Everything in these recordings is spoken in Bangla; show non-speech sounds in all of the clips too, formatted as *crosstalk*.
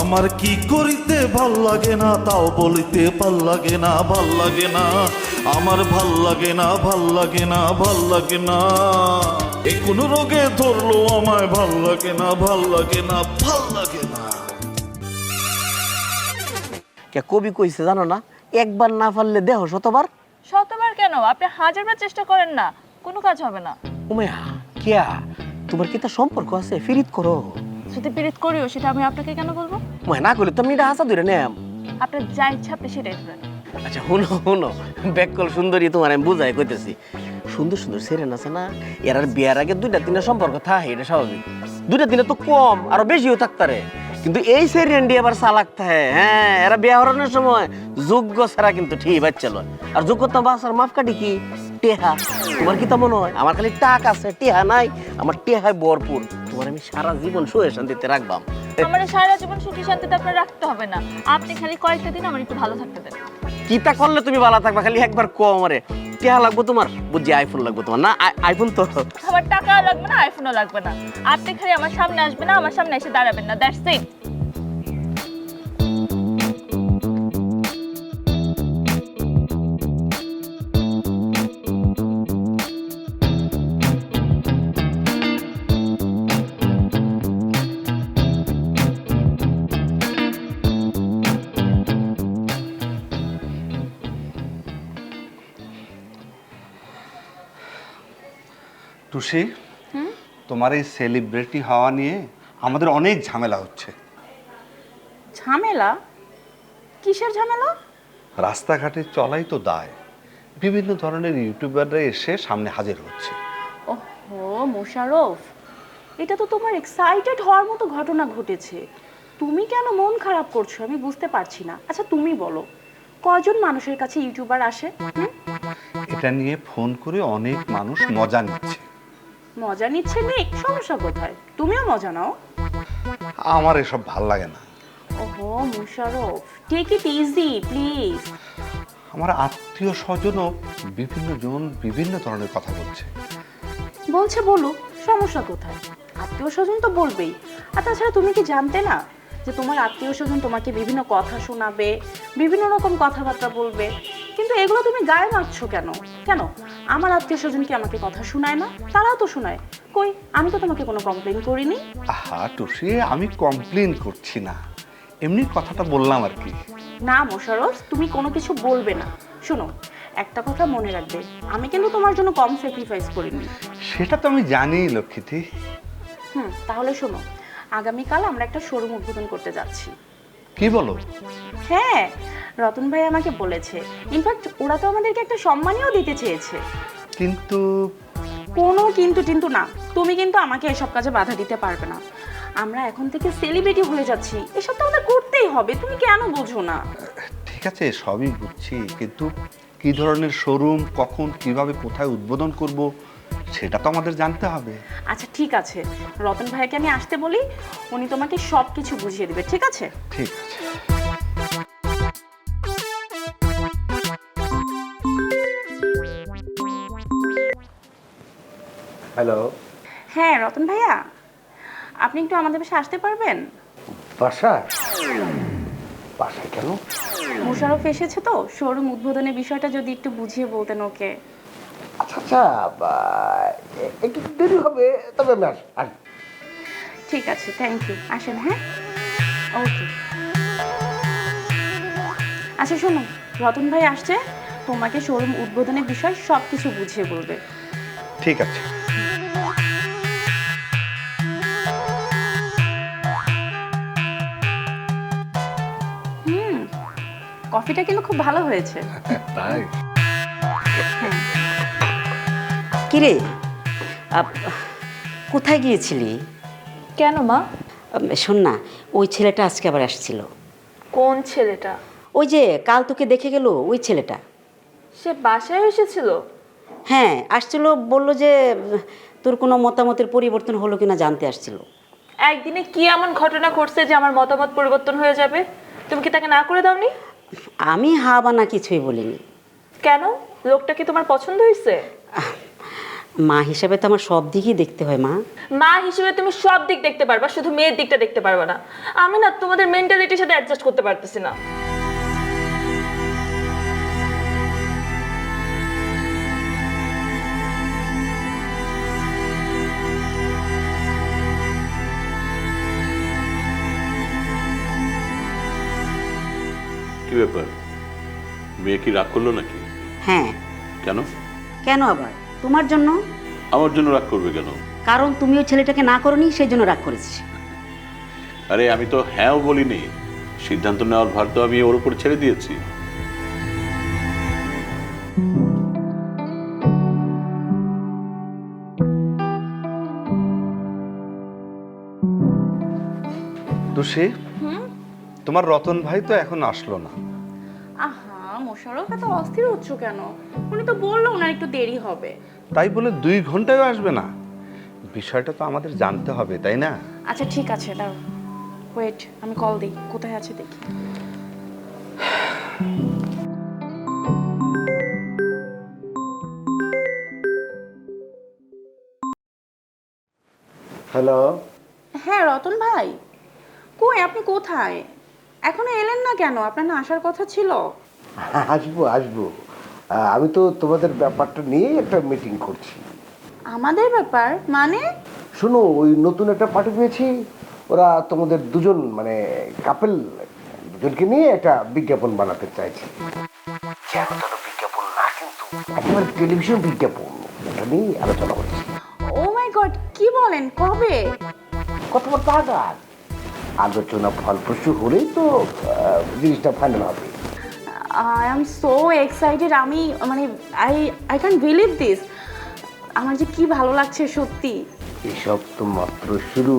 আমার কি করিতে ভালো লাগে না তাও বলিতে ভালো লাগে না ভালো লাগে না। আমার ভালো লাগে না ভালো লাগে না ভালো লাগে না। এ কোন রোগে ধরলো আমায় ভালো লাগে না ভালো লাগে না ভালো লাগে না। কে কবি কইছে জানো না একবার না পারলে দেহ শতবার। শতবার কেন? আপনি হাজারবার চেষ্টা করেন না কোনো কাজ হবে না। উমেয়া কিয়া তোমার কি তা সম্পর্ক আছে? ফিরিত করো। যদি পীড়িত করিও সেটা আমি আপনাকে কেন বলব? উমেয়া না করলে তুমি এটা হাসা ধরে নেম আপনার যা ইচ্ছা আপনি সেটাই ধরেন আচ্ছা শুনো শুনো বেকল সুন্দরী তোমার আমি বুঝাই কইতেছি। সুন্দর সুন্দর সেরেন আছে না? এর আর বিয়ার আগে দুইটা তিনটা সম্পর্ক থাকে এটা স্বাভাবিক। দুইটা দিনে তো কম আরও বেশিও থাকতারে কিন্তু এই সেরিয়ান দিয়ে আবার চালাক থাকে হ্যাঁ এরা বিয়া হরানোর সময় যোগ্য ছাড়া কিন্তু ঠিক বাচ্চা লয়। আর যোগ্যতা বাসার মাপকাঠি কি? টেহা। তোমার কি তা মনে হয়? আমার খালি টাক আছে টেহা নাই আমার টেহায় ভরপুর। তোমার আমি সারা জীবন সুখে শান্তিতে রাখবাম। *laughs* আমার সারা জীবন সুখী শান্তিতে আপনার রাখতে হবে না। আপনি খালি কয়েকটা দিন আমার একটু ভালো থাকতে দেন। কিতা করলে তুমি ভালো থাকবা? খালি একবার কো আমারে। টেহা লাগবো তোমার? বুঝি আইফোন লাগবো তোমার। না আইফোন তো। আমার টাকা লাগবে না আইফোনও লাগবে না। আপনি খালি আমার সামনে আসবেন না আমার সামনে এসে দাঁড়াবেন না দ্যাটস ইট টুসি তোমার এই সেলিব্রিটি হওয়া নিয়ে আমাদের অনেক ঝামেলা হচ্ছে। ঝামেলা? কিসের ঝামেলা? রাস্তাঘাটে চলাই তো দায়। বিভিন্ন ধরনের ইউটিউবাররা এসে সামনে হাজির হচ্ছে। ওহো মোশারফ এটা তো তোমার এক্সাইটেড হওয়ার মতো ঘটনা ঘটেছে। তুমি কেন মন খারাপ করছ? আমি বুঝতে পারছি না। আচ্ছা তুমি বলো কজন মানুষের কাছে ইউটিউবার আসে? হুম? এটা নিয়ে ফোন করে অনেক মানুষ মজা নিচ্ছে। মজা নিচ্ছে নেই সমস্যা কোথায়? তুমিও মজা নাও। আমার এসব ভালো লাগে না। ওহো Mosharraf take it easy please আমার আত্মীয় স্বজনও বিভিন্ন জন বিভিন্ন ধরনের কথা বলছে। বলছে বলো সমস্যা কোথায়? আত্মীয় স্বজন তো বলবেই। আর তাছাড়া তুমি কি জানতে না যে তোমার আত্মীয় স্বজন তোমাকে বিভিন্ন কথা শোনাবে বিভিন্ন রকম কথাবার্তা বলবে? কিন্তু এগুলো তুমি গায়ে মারছো কেন? কেন? আমার আত্মীয় স্বজন কি আমাকে কথা শোনায় না? তারাও তো শোনায়। কই আমি তো তোমাকে কোনো কমপ্লেন করিনি? আহা টুসি আমি কমপ্লেন করছি না। এমনি কথাটা বললাম আর কি। না মোশারফ তুমি কোনো কিছু বলবে না। শোনো একটা কথা মনে রাখবে। আমি কিন্তু তোমার জন্য কম স্যাক্রিফাইস করিনি। সেটা তো আমি জানি লক্ষ্মীতি হুম তাহলে শোনো আগামীকাল আমরা একটা শোরুম উদ্বোধন করতে যাচ্ছি। কি বলো? হ্যাঁ রতন ভাই আমাকে বলেছে। ইনফ্যাক্ট ওরা তো আমাদেরকে একটা সম্মানীয় দিতে চেয়েছে। কিন্তু কোনো কিন্তু কিন্তু না। তুমি কিন্তু আমাকে এসব কাজে বাধা দিতে পারবে না। আমরা এখন থেকে সেলিব্রিটি হয়ে যাচ্ছি। এসব তো আমাদের করতেই হবে। তুমি কেন বোঝো না? ঠিক আছে সবই বুঝছি। কিন্তু কি ধরনের শোরুম কখন কীভাবে কোথায় উদ্বোধন করব সেটা তো আমাদের জানতে হবে। আচ্ছা ঠিক আছে। রতন ভাইকে আমি আসতে বলি। উনি তোমাকে সব কিছু বুঝিয়ে দেবে। ঠিক আছে? ঠিক আছে। হ্যালো হ্যাঁ রতন ভাইয়া। আপনি একটু আমাদের বাসায় আসতে পারবেন? বাসায়? বাসায় কেন? মুশারফ এসেছে তো শোরুম উদ্বোধনের বিষয়টা যদি একটু বুঝিয়ে বলতেন ওকে। আচ্ছা আচ্ছা একটু দেরি হবে তবে আমি আস। ঠিক আছে থ্যাংক ইউ আসেন হ্যাঁ? ওকে আচ্ছা শোনো রতন ভাই আসছে তোমাকে শোরুম উদ্বোধনের বিষয় সব কিছু বুঝিয়ে বলবে। ঠিক আছে। কফিটা কিন্তু খুব ভালো হয়েছে। *laughs* তাই? কিরে আপ- কোথায় গিয়েছিলি? কেন মা? আম, শোন না ওই ছেলেটা আজকে আবার আসছিল। কোন ছেলেটা? ওই যে কাল তোকে দেখে গেল ওই ছেলেটা। সে বাসায় এসেছিল? হ্যাঁ আসছিল বলল যে উম, তোর কোনো মতামতের পরিবর্তন হলো কিনা জানতে আসছিল। একদিনে কি এমন ঘটনা ঘটছে যে আমার মতামত পরিবর্তন হয়ে যাবে? তুমি কি তাকে না করে দাওনি? আমি হা বা না কিছুই বলিনি। কেন? লোকটা কি তোমার পছন্দ হয়েছে? মা হিসেবে তো আমার সব দিকই দেখতে হয় মা। মা হিসেবে তুমি সব দিক দেখতে পারবা শুধু মেয়ের দিকটা দেখতে পারবা না। আমি না তোমাদের মেন্টালিটির সাথে অ্যাডজাস্ট করতে পারতেছি না। কি ব্যাপার? মেয়ে কি রাগ করল নাকি? হ্যাঁ। কেন? কেন আবার? তোমার জন্য? আমার জন্য রাগ করবে কেন? কারণ তুমি ওই ছেলেটাকে না করনি সেই জন্য রাগ করেছিস আরে আমি তো হ্যাঁও বলিনি। সিদ্ধান্ত নেওয়ার ভার তো আমি ওর উপর ছেড়ে দিয়েছি। তুষি তোমার রতন ভাই তো এখন আসলো না। আহা মোশারফ এত অস্থির হচ্ছ কেন? উনি তো বলল না একটু দেরি হবে। তাই বলে দুই ঘন্টায় আসবে না। বিষয়টা তো আমাদের জানতে হবে তাই না? আচ্ছা ঠিক আছে দাঁড়াও। ওয়েট আমি কল দিই। কোথায় আছে দেখি। হ্যালো হ্যাঁ রতন ভাই। কই আপনি কোথায়? এখনও এলেন না কেন? আপনার না আসার কথা ছিল? আসব আসব। আমি তো তোমাদের ব্যাপারটা নিয়ে একটা মিটিং করছি। আমাদের ব্যাপার? মানে? শোনো ওই নতুন একটা পার্টি পেয়েছি। ওরা তোমাদের দুজন মানে কাপেল দুজনকে নিয়ে একটা বিজ্ঞাপন বানাতে চাইছে। বিজ্ঞাপন না কিন্তু একেবারে টেলিভিশন বিজ্ঞাপন। এটা নিয়ে আলোচনা হচ্ছে। ও মাই গড কি বলেন? কবে? কথাবার্তা আগার আলোচনা ফলপ্রসূ হলেই তো জিনিসটা ফাইনাল হবে। আই এম সো এক্সাইটেড আমি মানে I I can believe this আমার যে কি ভালো লাগছে সত্যি। এসব তো মাত্র শুরু।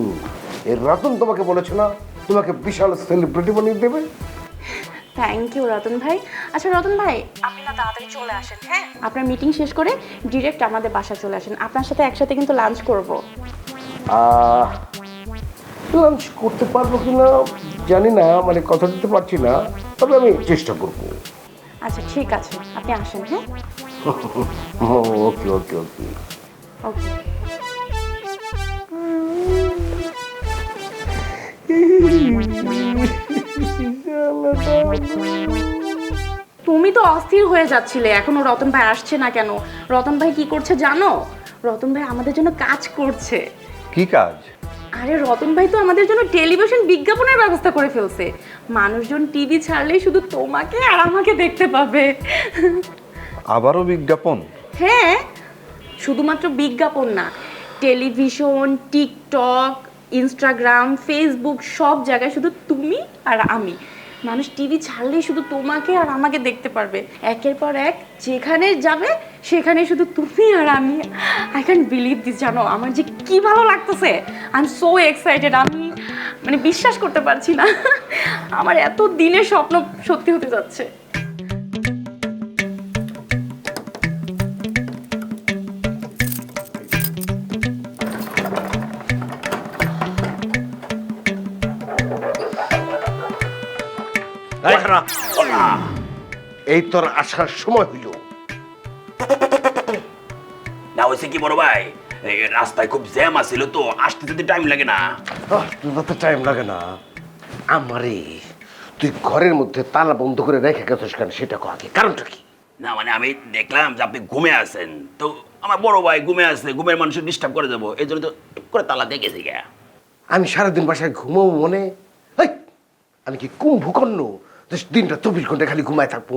এর রতন তোমাকে বলেছে না তোমাকে বিশাল সেলিব্রিটি বানিয়ে দেবে? থ্যাংক ইউ রতন ভাই। আচ্ছা রতন ভাই আপনি না তাড়াতাড়ি চলে আসেন হ্যাঁ? আপনার মিটিং শেষ করে ডিরেক্ট আমাদের বাসা চলে আসেন। আপনার সাথে একসাথে কিন্তু লাঞ্চ করব। লাঞ্চ করতে পারব কিনা জানি না মানে কথা দিতে পারছি না তবে আমি চেষ্টা করব। আচ্ছা ঠিক আছে আপনি আসেন হ্যাঁ? *laughs* ওকে ওকে ওকে। ওকে। তুমি তো অস্থির হয়ে যাচ্ছিলে এখনও রতন ভাই আসছে না কেন? রতন ভাই কি করছে জানো? রতন ভাই আমাদের জন্য কাজ করছে। কি কাজ? আরে রতন ভাই তো আমাদের জন্য টেলিভিশন বিজ্ঞাপনের ব্যবস্থা করে ফেলছে। মানুষজন টিভি ছাড়লেই শুধু তোমাকে আর আমাকে দেখতে পাবে। আবারও বিজ্ঞাপন? হ্যাঁ শুধুমাত্র বিজ্ঞাপন না টেলিভিশন টিকটক ইনস্টাগ্রাম ফেসবুক সব জায়গায় শুধু তুমি আর আমি। মানুষ টিভি ছাড়লেই শুধু তোমাকে আর আমাকে দেখতে পারবে। একের পর এক, যেখানে যাবে, সেখানে শুধু তুমি আর আমি। আই ক্যান বিলিভ দিস জানো, আমার যে কি ভালো লাগতেছে। আই এম সো এক্সাইটেড আমি মানে বিশ্বাস করতে পারছি না। আমার এত দিনের স্বপ্ন সত্যি হতে যাচ্ছে। এই তোর আসার সময় হইল। না হয়েছে কি বড় ভাই? রাস্তায় খুব জ্যাম আছিল তো আসতে যদি টাইম লাগে না। তো টাইম লাগে না। আমারে তুই ঘরের মধ্যে তালা বন্ধ করে রেখে গেছিস কেন? সেটা কো আগে। কারণটা কি? না মানে আমি দেখলাম যে আপনি ঘুমে আছেন। তো আমার বড় ভাই ঘুমে আছে ঘুমের মানুষের ডিস্টার্ব করে যাব। এই জন্য তো করে তালা দিয়ে গেছি গা আমি সারাদিন বাসায় ঘুমাবো মনে। আমি কি কুম্ভকর্ণ দিনটা চব্বিশ ঘণ্টা খালি ঘুমায় থাকব।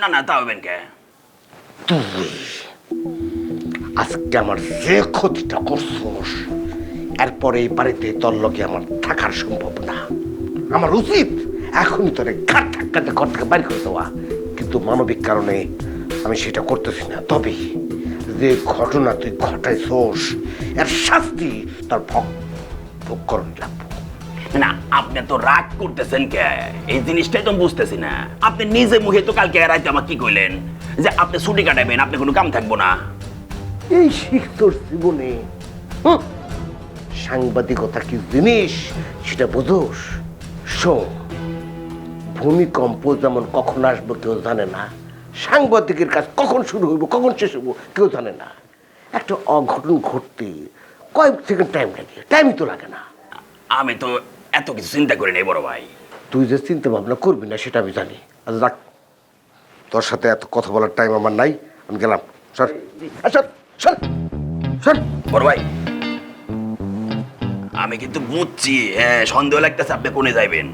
না না তা হবেন কে? তুই আজকে আমার যে ক্ষতিটা করছোস এরপরে এই বাড়িতে তোর লগে আমার থাকার সম্ভব না। আমার উচিত এখনই তোরে ঘাট ধাক্কাতে ঘর থেকে বাইর করে দেওয়া। কিন্তু মানবিক কারণে আমি সেটা করতেছি না। তবে যে ঘটনা তুই ঘটাইছোস এর শাস্তি তার ভোগ ভোগ করণ লাগবো। না আপনি তো রাগ করতেছেন কে? এই জিনিসটাই তো বুঝতেছি না। আপনি নিজে মুখে তো কালকে রাতে আমাকে কি কইলেন? যে আপনি ছুটি কাটাবেন আপনি কোনো কাম থাকব না। এই শিখ তোর জীবনে সাংবাদিকতা কি জিনিস? সেটা বোঝোস। শোন ভূমিকম্প যেমন কখন আসব কেউ জানে না সাংবাদিকের কাজ কখন শুরু হইব কখন শেষ হইব কেউ জানে না। একটা অঘটন ঘটতে কয়েক সেকেন্ড টাইম লাগে টাইমই তো লাগে না। আমি তো এত কিছু চিন্তা করি নাই বড় ভাই। তুই যে চিন্তা ভাবনা করবি না সেটা আমি জানি। আচ্ছা যাক। তোর সাথে এত কথা বলার টাইম আমার নাই আমি গেলাম। স্যার স্যার স্যার বড় ভাই আমি কিন্তু বুঝছি হ্যাঁ সন্দেহ লাগতেছে আপনি কোনে যাইবেন।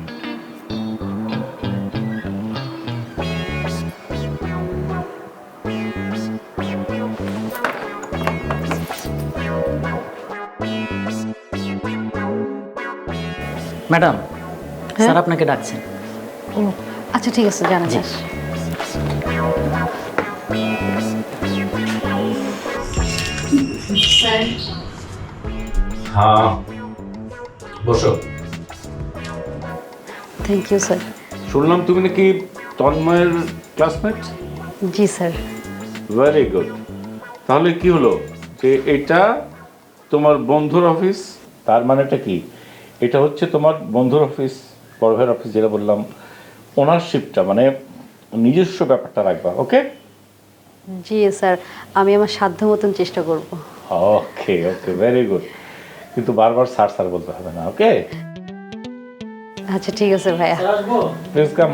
ম্যাডাম স্যার আপনাকে ডাকছেন। ও আচ্ছা ঠিক আছে জানা যাস হ্যাঁ বসো। থ্যাংক ইউ স্যার শুনলাম তুমি নাকি তন্ময়ের ক্লাসমেট জি স্যার ভেরি গুড তাহলে কি হলো? যে এটা তোমার বন্ধুর অফিস তার মানেটা কি? এটা হচ্ছে তোমার বন্ধুর অফিস ভাইয়ের অফিস যেটা বললাম ওনারশিপটা মানে নিজস্ব ব্যাপারটা রাখবা ওকে জি স্যার আমি আমার সাধ্য মতন চেষ্টা করব। ওকে ওকে ভেরি গুড কিন্তু বারবার স্যার স্যার বলতে হবে না ওকে আচ্ছা ঠিক আছে ভাইয়া। প্লিজ কাম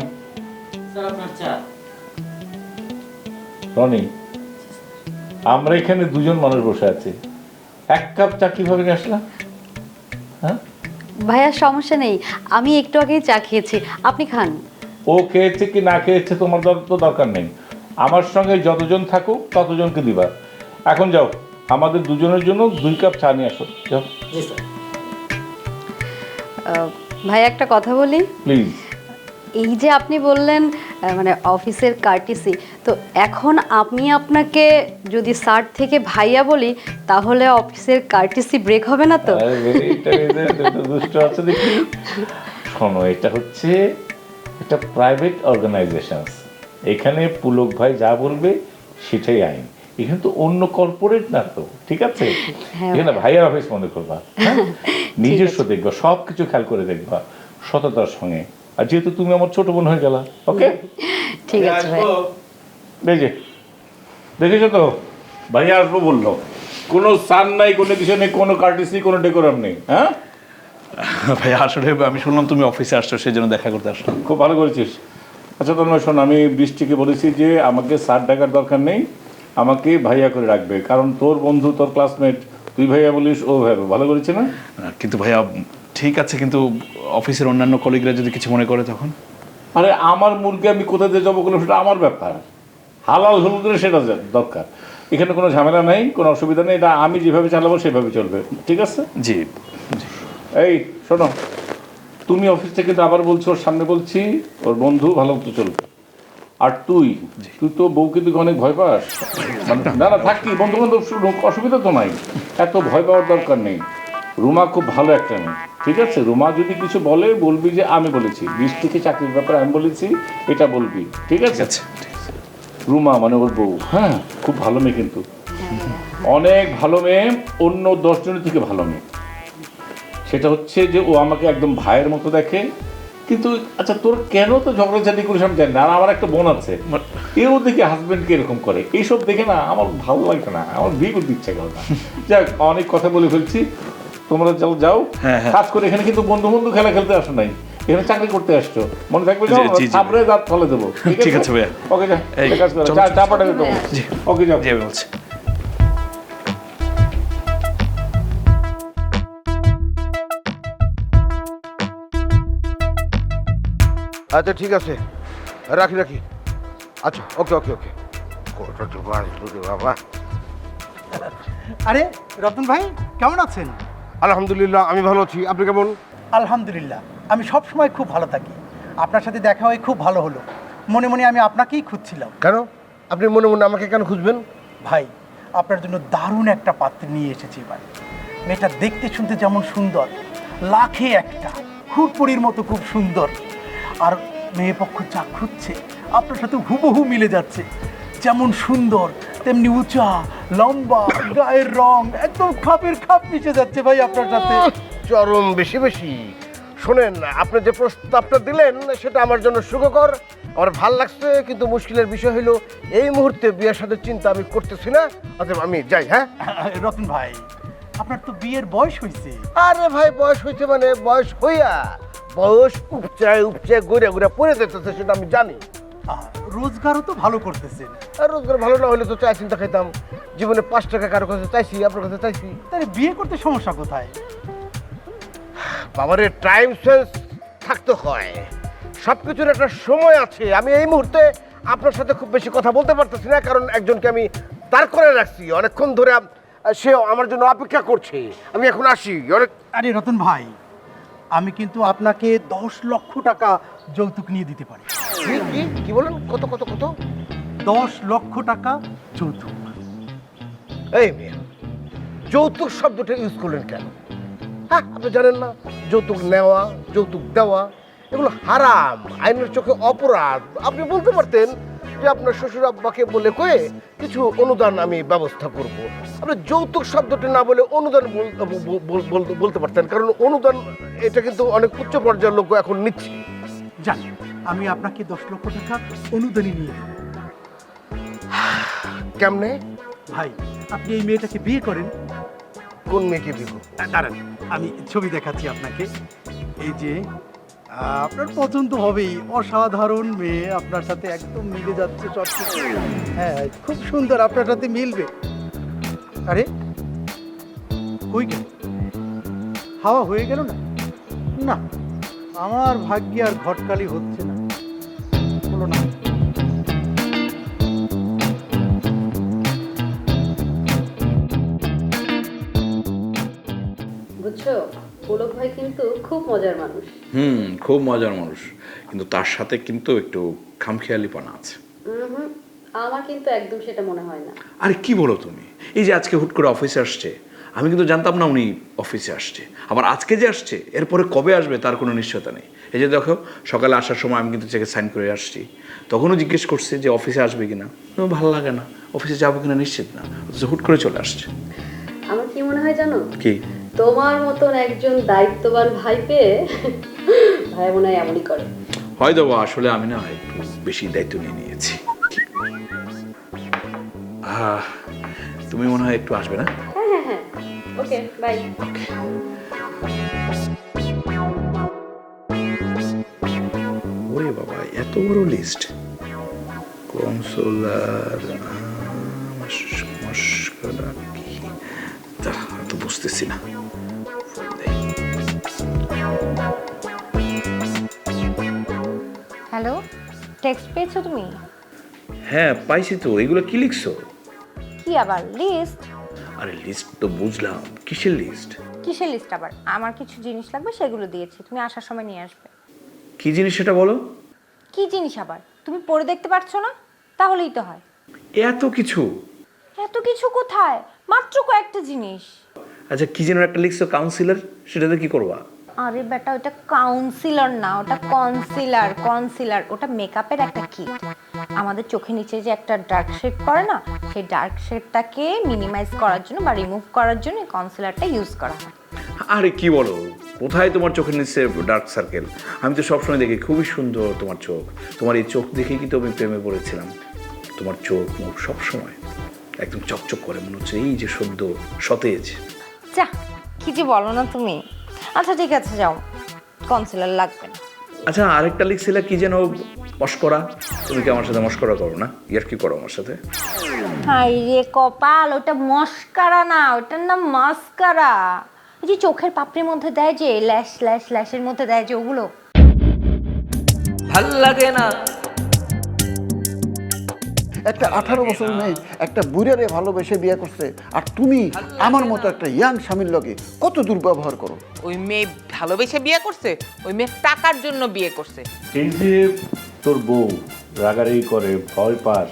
রনি আমরা এখানে দুজন মানুষ বসে আছি। এক কাপ চা কীভাবে নিয়ে আসলাম হ্যাঁ? ভাইয়া সমস্যা নেই। আমি একটু আগেই চা খেয়েছি। আপনি খান। ও খেয়েছে কি না খেয়েছে তোমার তো দরকার নেই। আমার সঙ্গে যতজন থাকুক ততজনকে দিবা। এখন যাও আমাদের দুজনের জন্য দুই কাপ চা নিয়ে আসো। যাও। জি স্যার। আহ, ভাইয়া একটা কথা বলি। প্লিজ। এই যে আপনি বললেন মানে অফিসের কার্টিসি তো এখন আমি আপনাকে যদি স্যার থেকে ভাইয়া বলি তাহলে অফিসের কার্টিসি ব্রেক হবে না তো? দুষ্ট আছে দেখি। শোনো এটা হচ্ছে একটা প্রাইভেট অর্গানাইজেশন এখানে পুলক ভাই যা বলবে সেটাই আইন। এখানে তো অন্য কর্পোরেট না তো ঠিক আছে? হ্যাঁ। এখানে ভাইয়ের অফিস মনে করবা হ্যাঁ? *laughs* নিজস্ব দেখবা সব কিছু খেয়াল করে দেখবা সততার সঙ্গে। আর যেহেতু তুমি আমার ছোট বোন হয়ে গেলা ওকে *laughs* ঠিক আছে ভাই। দেখে দেখেছ তো? ভাইয়া আসব বলল। কোনো সান নাই কোনো কিছু নেই কোনো কার্টিসি কোনো ডেকোরাম নেই হ্যাঁ? ভাই আসলে আমি শুনলাম তুমি অফিসে আসছো সেই জন্য দেখা করতে আসলাম। খুব ভালো করেছিস। আচ্ছা তন্ময় শোন আমি বৃষ্টিকে বলেছি যে আমাকে সার ডাকার দরকার নেই আমাকে ভাইয়া করে রাখবে। কারণ তোর বন্ধু তোর ক্লাসমেট তুই ভাইয়া বলিস ও ভাইয়া ভালো করেছে না? কিন্তু ভাইয়া ঠিক আছে কিন্তু অফিসের অন্যান্য কলিগরা যদি কিছু মনে করে তখন? আরে আমার মুরগি আমি কোথায় দিয়ে যাব কোনো সেটা আমার ব্যাপার। হালাল হলুদের সেটা যা- দরকার। এখানে কোনো ঝামেলা নেই কোনো অসুবিধা নেই এটা আমি যেভাবে চালাবো সেভাবে চলবে। ঠিক আছে? জি। এই শোনো তুমি অফিস থেকে কিন্তু আবার বলছো ওর সামনে বলছি ওর বন্ধু ভালো মতো চলবে। আর তুই তুই তো বউকে তুই অনেক ভয় পাস। মানে না না থাকি বন্ধু বান্ধব অসুবিধা তো নাই। এত ভয় পাওয়ার দরকার নেই। রুমা খুব ভালো একটা মেয়ে। ঠিক আছে? রুমা যদি কিছু বলে বলবি যে আমি বলেছি। বৃষ্টিকে চাকরির ব্যাপারে আমি বলেছি এটা বলবি। ঠিক আছে? আছে। রুমা মানে ওর বউ। হ্যাঁ খুব ভালো মেয়ে কিন্তু। অনেক ভালো মেয়ে অন্য দশজনের থেকে ভালো মেয়ে। সেটা হচ্ছে যে ও আমাকে একদম ভাইয়ের মতো দেখে। কিন্তু আচ্ছা তোর কেন তো ঝগড়াঝাটি করিস আমি জানি না। আর আমার একটা বোন আছে। এও দেখে হাজবেন্ডকে এরকম করে। এইসব দেখে না আমার ভালো লাগে না। আমার বিয়ে করতে ইচ্ছে করে না। যাক অনেক কথা বলে ফেলছি। তোমরা যাও যাও। হ্যাঁ, হ্যাঁ। কাজ করে এখানে কিন্তু বন্ধু বন্ধু খেলা খেলতে আসো নাই। এখানে চাকরি করতে আসছো। মনে থাকবে। সামনে দাঁত ফলে দেবো। ঠিক আছে? ভাইয়া। ওকে যা এই, কাজ করো। চলো, চা পাঠাবে তো ওকে যাও। বলছি। আচ্ছা ঠিক আছে। রাখি রাখি। আচ্ছা ওকে ওকে ওকে। কত জোগাড় বাবা। আরে রতন ভাই কেমন আছেন? আলহামদুলিল্লাহ আমি ভালো আছি। আপনি কেমন? আলহামদুলিল্লাহ আমি সব সময় খুব ভালো থাকি। আপনার সাথে দেখা হয়ে খুব ভালো হলো। মনে মনে আমি আপনাকেই খুঁজছিলাম। কেন? আপনি মনে মনে আমাকে কেন খুঁজবেন? ভাই আপনার জন্য দারুণ একটা পাত্র নিয়ে এসেছি এবার মেয়েটা দেখতে শুনতে যেমন সুন্দর লাখে একটা হুড়পড়ির মতো খুব সুন্দর। আর মেয়ে পক্ষ যা খুঁজছে আপনার সাথে হুবহু মিলে যাচ্ছে। যেমন সুন্দর তেমনি উঁচা লম্বা গায়ের রং একদম খাপের খাপ মিশে যাচ্ছে ভাই আপনার সাথে। চরম বেশি বেশি। শোনেন আপনি যে প্রস্তাবটা দিলেন সেটা আমার জন্য সুখকর। আমার ভালো লাগছে কিন্তু মুশকিলের বিষয় হলো এই মুহূর্তে বিয়ের সাথে চিন্তা আমি করতেছি না। অতএব আমি যাই হ্যাঁ? রতন ভাই আপনার তো বিয়ের বয়স হয়েছে আরে ভাই বয়স হয়েছে মানে বয়স হইয়া বয়স উপচায় উপচায় ঘুরে ঘুরে পড়ে যেতেছে সেটা আমি জানি। রোজগারও তো ভালো করতেছেন। আর রোজগার ভালো না হলে তো চা চিন্তা খাইতাম। জীবনে পাঁচ টাকা কারও কাছে চাইছি আপনার কাছে চাইছি। তাহলে বিয়ে করতে সমস্যা কোথায়? বাবারে টাইম সেন্স থাকতে হয়। সব কিছুর একটা সময় আছে। আমি এই মুহূর্তে আপনার সাথে খুব বেশি কথা বলতে পারতেছি না কারণ একজনকে আমি দাঁড় করে রাখছি। অনেকক্ষণ ধরে সে আমার জন্য অপেক্ষা করছে। আমি এখন আসি। অনেক আরে রতন ভাই আমি কিন্তু আপনাকে দশ লক্ষ টাকা যৌতুক নিয়ে দিতে পারি। কি কি কি বলেন কত কত কত? দশ লক্ষ টাকা যৌতুক। এই মেয়ে যৌতুক শব্দটা ইউজ করলেন কেন? হ্যাঁ আপনি জানেন না? যৌতুক নেওয়া যৌতুক দেওয়া এগুলো হারাম আইনের চোখে অপরাধ। আপনি বলতে পারতেন যে আপনার শ্বশুর আব্বাকে বলে কয়ে কিছু অনুদান আমি ব্যবস্থা করব। আপনি যৌতুক শব্দটি না বলে অনুদান বল- বল- বল- বল- বলতে পারতেন কারণ অনুদান এটা কিন্তু অনেক উচ্চ পর্যায়ের লোক এখন নিচ্ছে। জানি আমি আপনাকে দশ লক্ষ টাকা অনুদানই নিয়ে দেব কেমনে? ভাই আপনি এই মেয়েটাকে বিয়ে করেন কোন মেয়েকে আহ, দাঁড়ান আমি ছবি দেখাচ্ছি আপনাকে। এই যে আপনার পছন্দ হবেই অসাধারণ মেয়ে আপনার সাথে একদম মিলে যাচ্ছে কিছু হ্যাঁ খুব সুন্দর আপনার সাথে মিলবে। আরে কই গেল? হাওয়া হয়ে গেল না? না আমার ভাগ্যে আর ঘটকালি হচ্ছে না। হলো না। পুলক ভাই কিন্তু খুব মজার মানুষ। হুম খুব মজার মানুষ। কিন্তু তার সাথে কিন্তু একটু খামখেয়ালিপনা আছে। আমার কিন্তু একদম সেটা মনে হয় না। আরে কি বলো তুমি? এই যে আজকে হুট করে অফিসে আসছে আমি কিন্তু জানতাম না উনি অফিসে আসছে। আবার আজকে যে আসছে এরপরে কবে আসবে তার কোনো নিশ্চয়তা নেই। এই যে দেখো সকালে আসার সময় আমি কিন্তু চেকে সাইন করে আসছি। তখনও জিজ্ঞেস করছে যে অফিসে আসবে কিনা। ভালো লাগে না। অফিসে যাব কিনা নিশ্চিত না। হুট করে চলে আসছে। আমার কি মনে হয় জানো? কি? তোমার মতন একজন দায়িত্ববান ভাই পেয়ে ভাই মনে হয় এমনই করে। হয়তো বা আসলে আমি না একটু বেশি দায়িত্ব নিয়ে নিয়েছি। তুমি মনে হয় একটু আসবে না? হ্যাঁ হ্যাঁ হ্যাঁ। Okay bye. ওরে বাবা এত বড় লিস্ট কনসোলার বুঝতেছি না। হ্যালো টেক্সট পেয়েছ তুমি? হ্যাঁ পাইছি তো। এগুলো কি লিখছো? কি আবার লিস্ট আরে লিস্ট তো বুঝলাম। কিসের লিস্ট কিসের লিস্ট আবার? আমার কিছু জিনিস লাগবে সেগুলো দিয়েছি। তুমি আসার সময় নিয়ে আসবে। কি জিনিস সেটা বলো? কি জিনিস আবার? তুমি পড়ে দেখতে পারছ না? তাহলেই তো হয়। এত কিছু? এত কিছু কোথায়? মাত্র কয়েকটা জিনিস। আচ্ছা কি যেন একটা লিখছো কাউন্সিলর সেটাতে কি করবা? আরে বেটা ওটা কাউন্সিলর না ওটা কনসিলার কনসিলার ওটা মেকআপের একটা কিট আমাদের চোখের নিচে যে একটা ডার্ক শেড পড়ে না সেই ডার্ক শেডটাকে মিনিমাইজ করার জন্য বা রিমুভ করার জন্য কনসিলারটা ইউজ করা হয়। আরে কি বলো? কোথায় তোমার চোখের নিচে ডার্ক সার্কেল আমি তো সবসময় দেখি খুবই সুন্দর তোমার চোখ। তোমার এই চোখ দেখে কি তো আমি প্রেমে পড়েছিলাম। তোমার চোখ মুখ সবসময় একদম চকচক করে মনে হচ্ছে এই যে সদ্য সতেজ। যা কি যে বলো না তুমি। আচ্ছা ঠিক আছে যাও। কনসিলার লাগবে। না আচ্ছা আরেকটা লিখছিলে কি যেন মস্করা? তুমি কি আমার সাথে মস্করা করো না? ইয়ার কি করো আমার সাথে? হাই রে কপাল ওটা মস্কারা না ওটার নাম মাস্কারা। ওই যে চোখের পাপড়ির মধ্যে দেয় যে ল্যাশ ল্যাশ ল্যাশের মধ্যে দেয় যে ওগুলো। ভালো লাগে না একটা আঠারো বছর মেয়ে একটা বুড়ারে ভালোবেসে বিয়ে করছে আর তুমি আমার মতো একটা ইয়াং স্বামীর লগে কত দুর্ব্যবহার করো? ওই মেয়ে ভালোবেসে বিয়ে করছে? ওই মেয়ে টাকার জন্য বিয়ে করছে। এই যে তোর বউ রাগারাগি করে ভয় পাস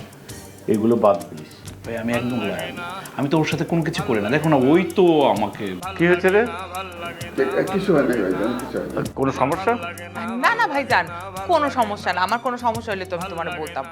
এগুলো বাদ দিস। ভাই আমি একদম। আমি তো ওর সাথে কোনো কিছু করি না। দেখো না ওই তো আমাকে। কি হয়েছে রে? কিছু হয় না ভাইজান, কিছু হয় না। কোনো সমস্যা? না না ভাইজান কোনো সমস্যা না। আমার কোনো সমস্যা হলে তো আমি তোমার বলতাম।